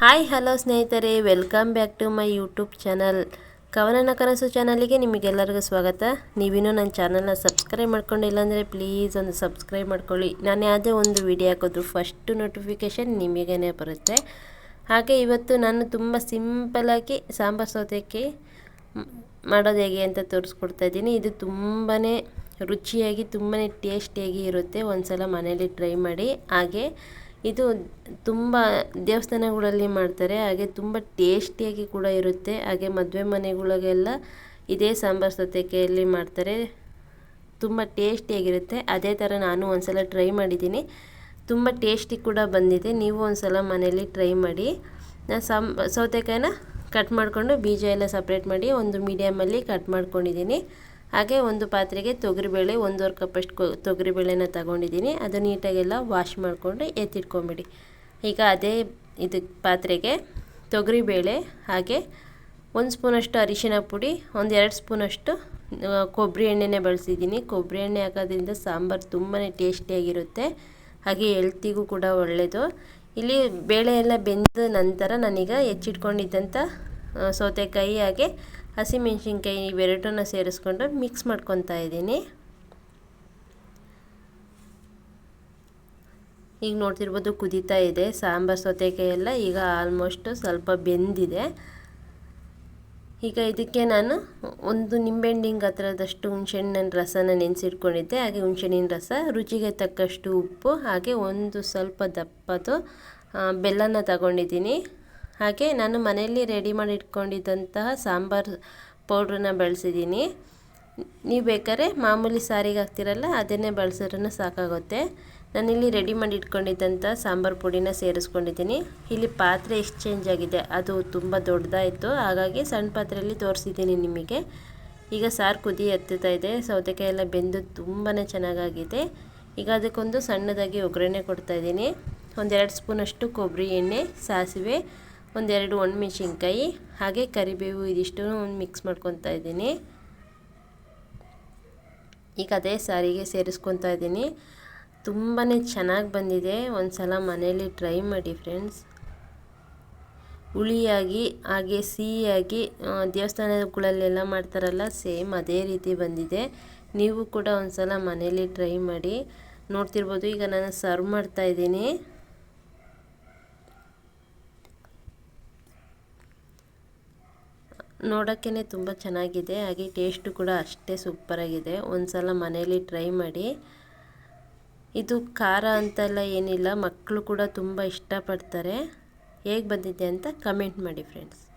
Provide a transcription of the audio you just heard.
Hi, hello ಸ್ನೇಹಿತರೆ. Welcome back to my YouTube channel. ಕವನನ ಕನಸು ಚಾನಲಿಗೆ ನಿಮಗೆಲ್ಲರಿಗೂ ಸ್ವಾಗತ. ನೀವಿನ್ನೂ ನನ್ನ ಚಾನಲ್ನ ಸಬ್ಸ್ಕ್ರೈಬ್ ಮಾಡ್ಕೊಂಡಿಲ್ಲ ಅಂದರೆ ಪ್ಲೀಸ್ ಒಂದು ಸಬ್ಸ್ಕ್ರೈಬ್ ಮಾಡ್ಕೊಳ್ಳಿ. ನಾನು ಯಾವುದೇ ಒಂದು ವಿಡಿಯೋ ಹಾಕಿದ್ರು ಫಸ್ಟು ನೋಟಿಫಿಕೇಷನ್ ನಿಮಗೇ ಬರುತ್ತೆ. ಹಾಗೆ ಇವತ್ತು ನಾನು ತುಂಬ ಸಿಂಪಲಾಗಿ ಸಾಂಬಾರು ಸೌತೆಕ್ಕೆ ಮಾಡೋದು ಹೇಗೆ ಅಂತ ತೋರಿಸ್ಕೊಡ್ತಾ ಇದ್ದೀನಿ. ಇದು ತುಂಬಾ ರುಚಿಯಾಗಿ ತುಂಬಾ ಟೇಸ್ಟಿಯಾಗಿ ಇರುತ್ತೆ. ಒಂದು ಸಲ ಮನೇಲಿ ಟ್ರೈ ಮಾಡಿ. ಹಾಗೆ ಇದು ತುಂಬ ದೇವಸ್ಥಾನಗಳಲ್ಲಿ ಮಾಡ್ತಾರೆ, ಹಾಗೆ ತುಂಬ ಟೇಸ್ಟಿಯಾಗಿ ಕೂಡ ಇರುತ್ತೆ. ಹಾಗೆ ಮದುವೆ ಮನೆಗಳಿಗೆಲ್ಲ ಇದೇ ಸಾಂಬಾರು ಸೌತೆಕಾಯಲ್ಲಿ ಮಾಡ್ತಾರೆ. ತುಂಬ ಟೇಸ್ಟಿಯಾಗಿರುತ್ತೆ. ಅದೇ ಥರ ನಾನು ಒಂದು ಸಲ ಟ್ರೈ ಮಾಡಿದ್ದೀನಿ. ತುಂಬ ಟೇಸ್ಟಿ ಕೂಡ ಬಂದಿದೆ. ನೀವು ಒಂದು ಸಲ ಮನೇಲಿ ಟ್ರೈ ಮಾಡಿ. ನಾನು ಸಾಂಬ ಸೌತೆಕಾಯಿನ ಕಟ್ ಮಾಡಿಕೊಂಡು ಬೀಜ ಎಲ್ಲ ಸಪ್ರೇಟ್ ಮಾಡಿ ಒಂದು ಮೀಡಿಯಮಲ್ಲಿ ಕಟ್ ಮಾಡ್ಕೊಂಡಿದ್ದೀನಿ. ಹಾಗೆ ಒಂದು ಪಾತ್ರೆಗೆ ತೊಗರಿಬೇಳೆ, ಒಂದೂವರೆ ಕಪ್ಪಷ್ಟು ತೊಗರಿಬೇಳೆನ ತಗೊಂಡಿದ್ದೀನಿ. ಅದು ನೀಟಾಗೆಲ್ಲ ವಾಶ್ ಮಾಡಿಕೊಂಡು ಎತ್ತಿಟ್ಕೊಂಬಿಡಿ. ಈಗ ಅದೇ ಇದು ಪಾತ್ರೆಗೆ ತೊಗರಿಬೇಳೆ, ಹಾಗೆ ಒಂದು ಸ್ಪೂನಷ್ಟು ಅರಿಶಿನ ಪುಡಿ, ಒಂದು ಎರಡು ಸ್ಪೂನಷ್ಟು ಕೊಬ್ಬರಿ ಎಣ್ಣೆನೇ ಬಳಸಿದ್ದೀನಿ. ಕೊಬ್ಬರಿ ಎಣ್ಣೆ ಹಾಕೋದ್ರಿಂದ ಸಾಂಬಾರು ತುಂಬಾ ಟೇಸ್ಟಿಯಾಗಿರುತ್ತೆ. ಹಾಗೆ ಹೆಲ್ತಿಗೂ ಕೂಡ ಒಳ್ಳೆಯದು ಇಲ್ಲಿ ಬೇಳೆ ಎಲ್ಲ ಬೆಂದ ನಂತರ ನಾನೀಗ ಹೆಚ್ಚಿಟ್ಕೊಂಡಿದ್ದಂಥ ಸೌತೆಕಾಯಿ ಹಾಗೆ ಹಸಿಮೆಣ್ಸಿನ್ಕಾಯಿ ಇವೆರಡನ್ನ ಸೇರಿಸ್ಕೊಂಡು ಮಿಕ್ಸ್ ಮಾಡ್ಕೊತಾ ಇದ್ದೀನಿ. ಈಗ ನೋಡ್ತಿರ್ಬೋದು ಕುದೀತಾ ಇದೆ, ಸಾಂಬಾರು, ಸೌತೆಕಾಯಿ ಎಲ್ಲ ಈಗ ಆಲ್ಮೋಸ್ಟ್ ಸ್ವಲ್ಪ ಬೆಂದಿದೆ. ಈಗ ಇದಕ್ಕೆ ನಾನು ಒಂದು ನಿಂಬೆಹಣ್ಣಿನ ಹತ್ರದಷ್ಟು ಹುಣಸೆಹಣ್ಣಿನ ರಸನ ನೆನೆಸಿಟ್ಕೊಂಡಿದ್ದೆ. ಹಾಗೆ ಹುಣಸೆಹಣ್ಣಿನ ರಸ, ರುಚಿಗೆ ತಕ್ಕಷ್ಟು ಉಪ್ಪು, ಹಾಗೆ ಒಂದು ಸ್ವಲ್ಪ ದಪ್ಪದು ಬೆಲ್ಲನ ತಗೊಂಡಿದ್ದೀನಿ. ಹಾಗೆ ನಾನು ಮನೆಯಲ್ಲಿ ರೆಡಿ ಮಾಡಿ ಇಟ್ಕೊಂಡಿದ್ದಂತಹ ಸಾಂಬಾರು ಪೌಡ್ರನ್ನ ಬಳಸಿದ್ದೀನಿ. ನೀವು ಬೇಕಾದ್ರೆ ಮಾಮೂಲಿ ಸಾರಿಗೆ ಹಾಕ್ತಿರಲ್ಲ, ಅದನ್ನೇ ಬಳಸಿದ್ರೂ ಸಾಕಾಗುತ್ತೆ. ನಾನಿಲ್ಲಿ ರೆಡಿ ಮಾಡಿ ಇಟ್ಕೊಂಡಿದ್ದಂಥ ಸಾಂಬಾರು ಪುಡಿನ ಸೇರಿಸ್ಕೊಂಡಿದ್ದೀನಿ. ಇಲ್ಲಿ ಪಾತ್ರೆ ಎಕ್ಸ್ಚೇಂಜ್ ಆಗಿದೆ, ಅದು ತುಂಬ ದೊಡ್ಡದಾಯಿತು. ಹಾಗಾಗಿ ಸಣ್ಣ ಪಾತ್ರೆಯಲ್ಲಿ ತೋರಿಸಿದ್ದೀನಿ ನಿಮಗೆ. ಈಗ ಸಾರು ಕುದಿ ಎತ್ತುತ್ತಾ ಇದೆ, ಸೌತೆಕಾಯಿ ಎಲ್ಲ ಬೆಂದು ತುಂಬಾ ಚೆನ್ನಾಗಾಗಿದೆ. ಈಗ ಅದಕ್ಕೊಂದು ಸಣ್ಣದಾಗಿ ಒಗ್ಗರಣೆ ಕೊಡ್ತಾಯಿದ್ದೀನಿ ಒಂದೆರಡು ಸ್ಪೂನಷ್ಟು ಕೊಬ್ಬರಿ ಎಣ್ಣೆ, ಸಾಸಿವೆ ಒಂದೆರಡು ಒಣಮೆಣ್ಸಿನ್ಕಾಯಿ, ಹಾಗೆ ಕರಿಬೇವು ಇದಿಷ್ಟು ಮಿಕ್ಸ್ ಮಾಡ್ಕೊತಾ ಇದ್ದೀನಿ. ಈಗ ಅದೇ ಸಾರಿಗೆ ಸೇರಿಸ್ಕೊತಾ ಇದ್ದೀನಿ. ತುಂಬಾ ಚೆನ್ನಾಗಿ ಬಂದಿದೆ. ಒಂದು ಸಲ ಮನೇಲಿ ಟ್ರೈ ಮಾಡಿ ಫ್ರೆಂಡ್ಸ್ ಹುಳಿಯಾಗಿ, ಹಾಗೆ ಸಿಹಿಯಾಗಿ ದೇವಸ್ಥಾನಗಳಲ್ಲೆಲ್ಲ ಮಾಡ್ತಾರಲ್ಲ ಸೇಮ್ ಅದೇ ರೀತಿ ಬಂದಿದೆ. ನೀವು ಕೂಡ ಒಂದು ಸಲ ಮನೇಲಿ ಟ್ರೈ ಮಾಡಿ ನೋಡ್ತಿರ್ಬೋದು. ಈಗ ನಾನು ಸರ್ವ್ ಮಾಡ್ತಾ ನೋಡೋಕ್ಕೇ ತುಂಬ ಚೆನ್ನಾಗಿದೆ, ಹಾಗೆ ಟೇಸ್ಟು ಕೂಡ ಅಷ್ಟೇ ಸೂಪರಾಗಿದೆ. ಒಂದು ಸಲ ಮನೇಲಿ ಟ್ರೈ ಮಾಡಿ. ಇದು ಖಾರ ಅಂತೆಲ್ಲ ಏನಿಲ್ಲ ಮಕ್ಕಳು ಕೂಡ ತುಂಬ ಇಷ್ಟಪಡ್ತಾರೆ. ಹೇಗೆ ಬಂದಿದೆ ಅಂತ ಕಮೆಂಟ್ ಮಾಡಿ ಫ್ರೆಂಡ್ಸ್